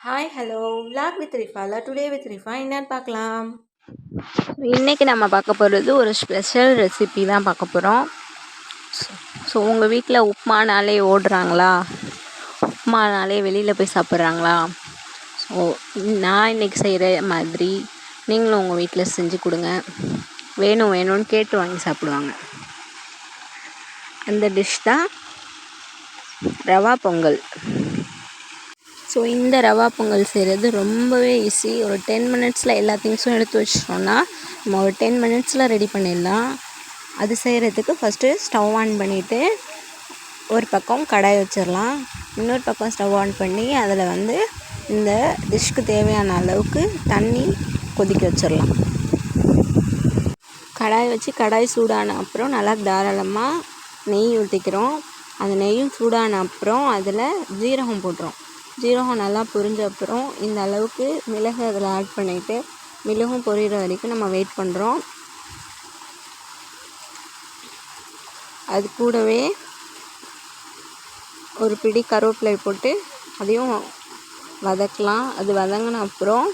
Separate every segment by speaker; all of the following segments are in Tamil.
Speaker 1: ஹாய் ஹலோ விளாக் வித் ரிஃபால டுடே வித் ரிஃபா என்னன்னு பார்க்கலாம்.
Speaker 2: இன்றைக்கி நம்ம பார்க்க போகிறது ஒரு ஸ்பெஷல் ரெசிபி தான் பார்க்க போகிறோம் ஸோ உங்கள் வீட்டில் உப்புமானாலே ஓடுறாங்களா? உப்புமானாலே வெளியில் போய் சாப்பிட்றாங்களா? ஸோ நான் இன்றைக்கி செய்கிற மாதிரி நீங்களும் உங்கள் வீட்டில் செஞ்சு கொடுங்க. வேணும் வேணும்னு கேட்டு வாங்கி சாப்பிடுவாங்க. அந்த டிஷ் தான் ரவா பொங்கல். ஸோ இந்த ரவா பொங்கல் செய்கிறது ரொம்பவே ஈஸி ஒரு டென் மினிட்ஸில் எல்லா திங்ஸும் எடுத்து வச்சிட்டோம்னா நம்ம ஒரு டென் மினிட்ஸில் ரெடி பண்ணிடலாம். அது செய்கிறதுக்கு ஃபஸ்ட்டு ஸ்டவ் ஆன் பண்ணிவிட்டு ஒரு பக்கம் கடாய் வச்சிடலாம். இன்னொரு பக்கம் ஸ்டவ் ஆன் பண்ணி அதில் வந்து இந்த டிஷ்க்கு தேவையான அளவுக்கு தண்ணி கொதிக்க வச்சிடலாம். கடாய் வச்சு கடாய் சூடான அப்புறம் நல்லா தாராளமாக நெய் ஊற்றிக்கிறோம் அந்த நெய்யும் சூடான அப்புறம் அதில் ஜீரகம் போட்டுரும் ஜீரகம் நல்லா பொரிஞ்ச அப்புறம் இந்த அளவுக்கு மிளகு அதில் ஆட் பண்ணிவிட்டு மிளகும் பொரியிற வரைக்கும் நம்ம வெயிட் பண்ணுறோம் அது கூடவே ஒரு பிடி கருவேப்பிலை போட்டு அதையும் வதக்கலாம். அது வதங்கின அப்புறம்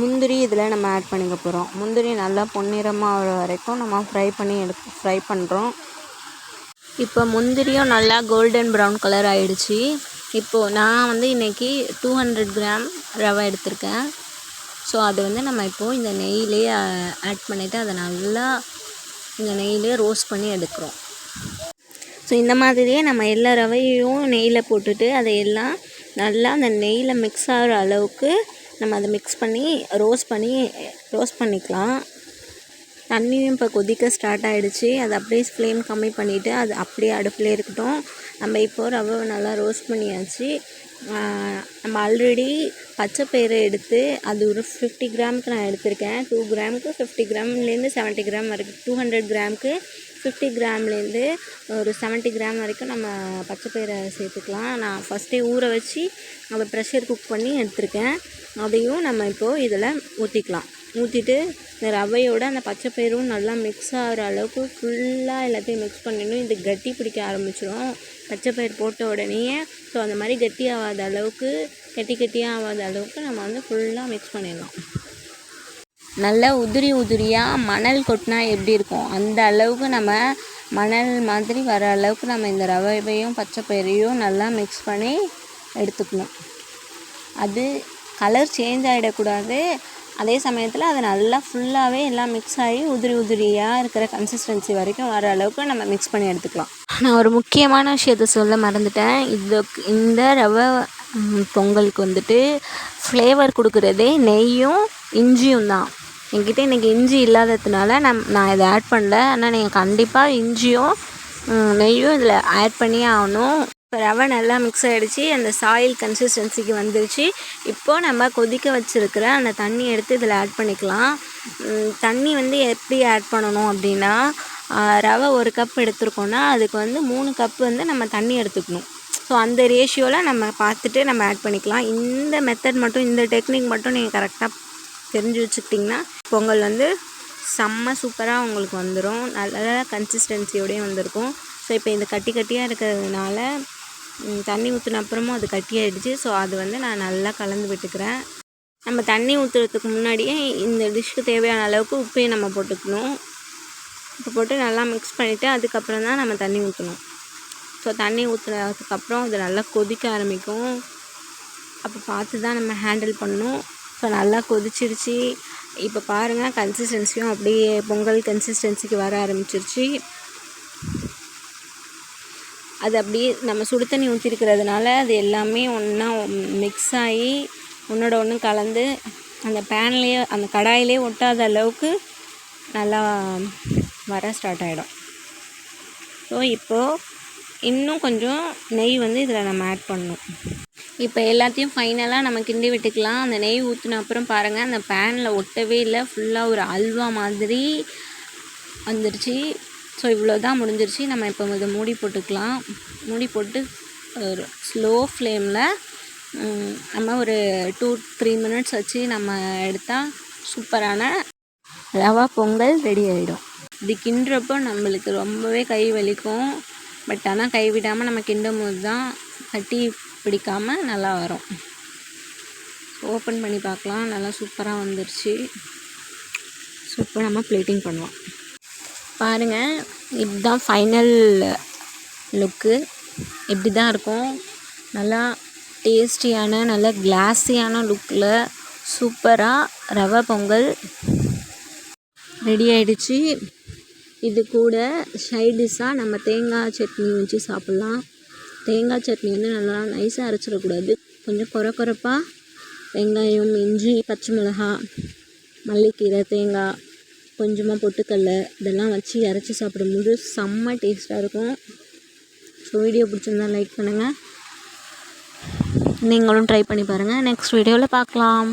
Speaker 2: முந்திரி இதில் நம்ம ஆட் பண்ணிக்க போகிறோம் முந்திரி நல்லா பொன்னிறமாக வர வரைக்கும் நம்ம ஃப்ரை பண்ணி எடுத்து ஃப்ரை பண்ணுறோம் இப்போ முந்திரியும் நல்லா கோல்டன் ப்ரௌன் கலர் ஆகிடுச்சி இப்போது நான் வந்து இன்றைக்கி டூ ஹண்ட்ரட் கிராம் ரவை எடுத்திருக்கேன். ஸோ அது வந்து நம்ம இப்போது இந்த நெய்யிலே ஆட் பண்ணிவிட்டு அதை நல்லா இந்த நெய்யிலே ரோஸ்ட் பண்ணி எடுக்கிறோம். ஸோ இந்த மாதிரியே நம்ம எல்லா ரவையும் நெய்யில் போட்டுட்டு அதை எல்லாம் நல்லா அந்த நெய்யில் மிக்ஸ் ஆகிற அளவுக்கு நம்ம அதை மிக்ஸ் பண்ணி ரோஸ்ட் பண்ணி ரோஸ்ட் பண்ணிக்கலாம். தண்ணியும் இப்போ கொதிக்க ஸ்டார்ட் ஆகிடுச்சி அது அப்படியே ஃப்ளேம் கம்மி பண்ணிவிட்டு அது அப்படியே அடுப்பில் இருக்கட்டும். நம்ம இப்போது ரவை நல்லா ரோஸ்ட் பண்ணியாச்சு. நம்ம ஆல்ரெடி பச்சை பயிரை எடுத்து அது ஒரு ஃபிஃப்டி கிராமுக்கு நான் எடுத்திருக்கேன். டூ கிராமுக்கு ஃபிஃப்டி கிராம்லேருந்து செவன்ட்டி கிராம் வரைக்கும் டூ ஹண்ட்ரட் கிராமுக்கு ஃபிஃப்டி கிராம்லேருந்து ஒரு செவன்ட்டி கிராம் வரைக்கும் நம்ம பச்சை பயிரை சேர்த்துக்கலாம். நான் ஃபஸ்ட்டே ஊற வச்சு அதை ப்ரெஷர் குக் பண்ணி எடுத்திருக்கேன். அதையும் நம்ம இப்போது இதில் ஊற்றிக்கலாம் ஊற்றிட்டு இந்த ரவையோட அந்த பச்சை பயிரும் நல்லா மிக்ஸ் ஆகிற அளவுக்கு ஃபுல்லாக எல்லாத்தையும் மிக்ஸ் பண்ணிடணும் இது கட்டி பிடிக்க ஆரம்பிச்சிடும் பச்சை பயிர் போட்ட உடனேயே ஸோ அந்த மாதிரி கட்டி ஆகாத அளவுக்கு கட்டி கட்டியாக ஆகாத அளவுக்கு நம்ம வந்து ஃபுல்லாக மிக்ஸ் பண்ணிடலாம். நல்லா உதிரி உதிரியாக மணல் கொட்டினா எப்படி இருக்கும்? அந்த அளவுக்கு நம்ம மணல் மாதிரி வர அளவுக்கு நம்ம இந்த ரவையையும் பச்சை பயிரையும் நல்லா மிக்ஸ் பண்ணி எடுத்துக்கணும். அது கலர் சேஞ்ச் ஆகிடக்கூடாது அதே சமயத்தில் அது நல்லா ஃபுல்லாகவே எல்லாம் மிக்ஸ் ஆகி உதிரி உதிரியாக இருக்கிற கன்சிஸ்டன்சி வரைக்கும் வர அளவுக்கு நம்ம மிக்ஸ் பண்ணி எடுத்துக்கலாம். நான் ஒரு முக்கியமான விஷயத்த சொல்ல மறந்துட்டேன். இது இந்த ரவை பொங்கலுக்கு வந்துட்டு ஃப்ளேவர் கொடுக்குறதே நெய்யும் இஞ்சியும் தான். என்கிட்ட இன்றைக்கி இஞ்சி இல்லாததுனால நம் நான் இதை ஆட் பண்ணல. ஆனால் நீங்கள் கண்டிப்பாக இஞ்சியும் நெய்யும் இதில் ஆட் பண்ணியே ஆகணும். இப்போ ரவை நல்லா மிக்ஸ் ஆகிடுச்சு அந்த சாயில் கன்சிஸ்டன்சிக்கு வந்துருச்சு. இப்போது நம்ம கொதிக்க வச்சுருக்கிற அந்த தண்ணி எடுத்து இதில் ஆட் பண்ணிக்கலாம். தண்ணி வந்து எப்படி ஆட் பண்ணணும் அப்படின்னா ரவை ஒரு கப் எடுத்துருக்கோன்னா அதுக்கு வந்து மூணு கப் வந்து நம்ம தண்ணி எடுத்துக்கணும். ஸோ அந்த ரேஷியோவில் நம்ம பார்த்துட்டு நம்ம ஆட் பண்ணிக்கலாம். இந்த மெத்தட் மட்டும் இந்த டெக்னிக் மட்டும் நீங்கள் கரெக்டாக தெரிஞ்சு வச்சுக்கிட்டிங்கன்னா பொங்கல் வந்து செம்ம சூப்பராக உங்களுக்கு வந்துடும் நல்ல கன்சிஸ்டன்சியோடையும் வந்திருக்கும். ஸோ இப்போ இந்த கட்டி கட்டியாக இருக்கிறதுனால தண்ணி ஊற்றின அப்புறமும் அது கட்டியாயிடுச்சு. ஸோ அது வந்து நான் நல்லா கலந்து விட்டுக்கிறேன். நம்ம தண்ணி ஊற்றுறதுக்கு முன்னாடியே இந்த டிஷ்க்கு தேவையான அளவுக்கு உப்பையும் நம்ம போட்டுக்கணும். உப்பு போட்டு நல்லா மிக்ஸ் பண்ணிவிட்டு அதுக்கப்புறம் தான் நம்ம தண்ணி ஊற்றணும் ஸோ தண்ணி ஊற்றுனதுக்கப்புறம் அது நல்லா கொதிக்க ஆரம்பிக்கும். அப்போ பார்த்து தான் நம்ம ஹேண்டில் பண்ணணும். ஸோ நல்லா கொதிச்சிருச்சு. இப்போ பாருங்கள் கன்சிஸ்டன்சியும் அப்படியே பொங்கல் கன்சிஸ்டன்சிக்கு வர ஆரம்பிச்சிருச்சு. அது அப்படியே நம்ம சுடு தண்ணி ஊற்றிருக்கிறதுனால அது எல்லாமே ஒன்றா மிக்ஸ் ஆகி ஒன்றோட ஒன்று கலந்து அந்த பேன்லேயே அந்த கடாயிலே ஒட்டாத அளவுக்கு நல்லா வர ஸ்டார்ட் ஆகிடும் ஸோ இப்போது இன்னும் கொஞ்சம் நெய் வந்து இதில் நம்ம ஆட் பண்ணணும். இப்போ எல்லாத்தையும் ஃபைனலாக நம்ம கிண்டி விட்டுக்கலாம். அந்த நெய் ஊற்றின அப்புறம் பாருங்கள் அந்த பேனில் ஒட்டவே இல்லை. ஃபுல்லாக ஒரு அல்வா மாதிரி வந்துடுச்சு ஸோ இவ்வளோ தான் முடிஞ்சிருச்சு. நம்ம இப்போ இதை மூடி போட்டுக்கலாம். மூடி போட்டு ஒரு ஸ்லோ ஃப்ளேமில் நம்ம ஒரு டூ த்ரீ மினிட்ஸ் வச்சு நம்ம எடுத்தால் சூப்பரான ரவா பொங்கல் ரெடி ஆகிடும் இது கிண்டுறப்போ நம்மளுக்கு ரொம்பவே கை வலிக்கும். பட் ஆனால் கை விடாமல் நம்ம கிண்டும் போது தான் கட்டி பிடிக்காமல் நல்லா வரும். ஓப்பன் பண்ணி பார்க்கலாம். நல்லா சூப்பராக வந்துருச்சு. ஸோ இப்போ நம்ம பிளேட்டிங் பண்ணுவோம். பாருங்கள் இதுதான் ஃபைனல் லுக்கு இப்படி தான் இருக்கும். நல்லா டேஸ்டியான நல்ல கிளாஸியான லுக்கில் சூப்பராக ரவை பொங்கல் ரெடி ஆயிடுச்சு. இது கூட சைடிஷ்ஷாக நம்ம தேங்காய் சட்னி வச்சு சாப்பிட்லாம். தேங்காய் சட்னி வந்து நல்லா நைஸாக அரைச்சிடக்கூடாது. கொஞ்சம் குறை குறைப்பாக வெங்காயம் இஞ்சி பச்சை மிளகாய் மல்லிக்கீரை தேங்காய் கொஞ்சமாக பொட்டுக்கல்ல இதெல்லாம் வச்சு இறச்சி சாப்பிடும்போது செம்ம டேஸ்ட்டாக இருக்கும். ஸோ வீடியோ பிடிச்சிருந்தா லைக் பண்ணுங்கள் நீங்களும் ட்ரை பண்ணி பாருங்கள் நெக்ஸ்ட் வீடியோவில் பார்க்கலாம்.